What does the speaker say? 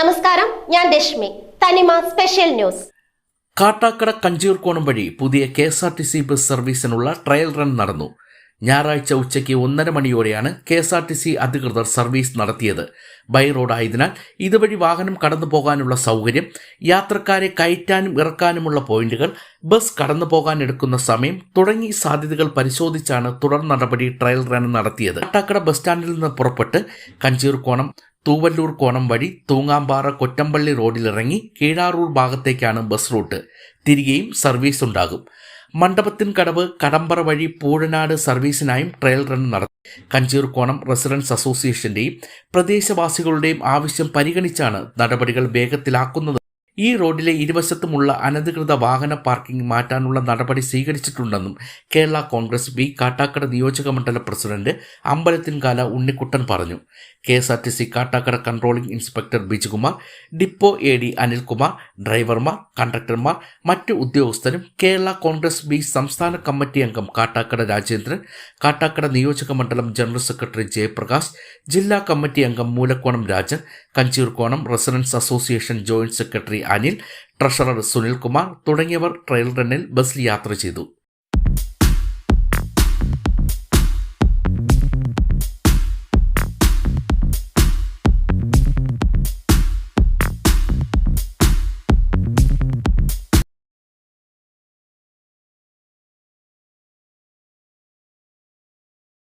നമസ്കാരം ഞാൻ രശ്മി. തനിമ സ്പെഷ്യൽ ന്യൂസ്. കാട്ടാക്കട കഞ്ചീർക്കോണം വഴി പുതിയ K S R T C bus സർവീസിനുള്ള trial run നടന്നു. ഞായറാഴ്ച ഉച്ചയ്ക്ക് ഒന്നര മണിയോടെയാണ് K S R T C അധികൃതർ സർവീസ് നടത്തിയത്. ബൈ റോഡായതിനാൽ ഇതുവഴി വാഹനം കടന്നു പോകാനുള്ള സൗകര്യം യാത്രക്കാരെ കയറ്റാനും ഇറക്കാനുമുള്ള പോയിന്റുകൾ ബസ് കടന്നു പോകാൻ എടുക്കുന്ന സമയം തുടങ്ങി സാധ്യതകൾ പരിശോധിച്ചാണ് തുടർ നടപടി ട്രയൽ റൺ നടത്തിയത്. കാട്ടാക്കട ബസ് സ്റ്റാൻഡിൽ നിന്ന് പുറപ്പെട്ട് കഞ്ചീർക്കോണം തൂവല്ലൂർ കോണം വഴി തൂങ്ങാമ്പാറ കൊറ്റമ്പള്ളി റോഡിലിറങ്ങി കീഴാറൂർ ഭാഗത്തേക്കാണ് ബസ് റൂട്ട്. തിരികെയും സർവീസ് ഉണ്ടാകും മണ്ഡപത്തിൻ കടവ് കടമ്പറ വഴി പൂഴനാട് സർവീസിനായും ട്രയൽ റൺ നടത്തി. കഞ്ചീർകോണം റെസിഡൻസ് അസോസിയേഷന്റെയും പ്രദേശവാസികളുടെയും ആവശ്യം പരിഗണിച്ചാണ് നടപടികൾ വേഗത്തിലാക്കുന്നത്. ഈ റോഡിലെ ഇരുവശത്തുമുള്ള അനധികൃത വാഹന പാർക്കിംഗ് മാറ്റാനുള്ള നടപടി സ്വീകരിച്ചിട്ടുണ്ടെന്നും കേരള കോൺഗ്രസ് ബി കാട്ടാക്കട നിയോജക മണ്ഡല പ്രസിഡന്റ് അമ്പലത്തിൻകാല ഉണ്ണിക്കുട്ടൻ പറഞ്ഞു. K S R T C Kattakada controlling inspector Bijukumar depot A D Anilkumar ഡ്രൈവർമാർ കണ്ടക്ടർമാർ മറ്റ് ഉദ്യോഗസ്ഥരും കേരള കോൺഗ്രസ് ബി സംസ്ഥാന കമ്മിറ്റി അംഗം കാട്ടാക്കട രാജേന്ദ്രൻ കാട്ടാക്കട നിയോജക മണ്ഡലം ജനറൽ സെക്രട്ടറി ജയപ്രകാശ് ജില്ലാ കമ്മിറ്റി അംഗം Moolakkonam Rajan Kancheerkonam residence association joint secretary Anil treasurer Sunilkumar തുടങ്ങിയവർ ട്രയൽ റണ്ണിൽ ബസ് യാത്ര ചെയ്തു.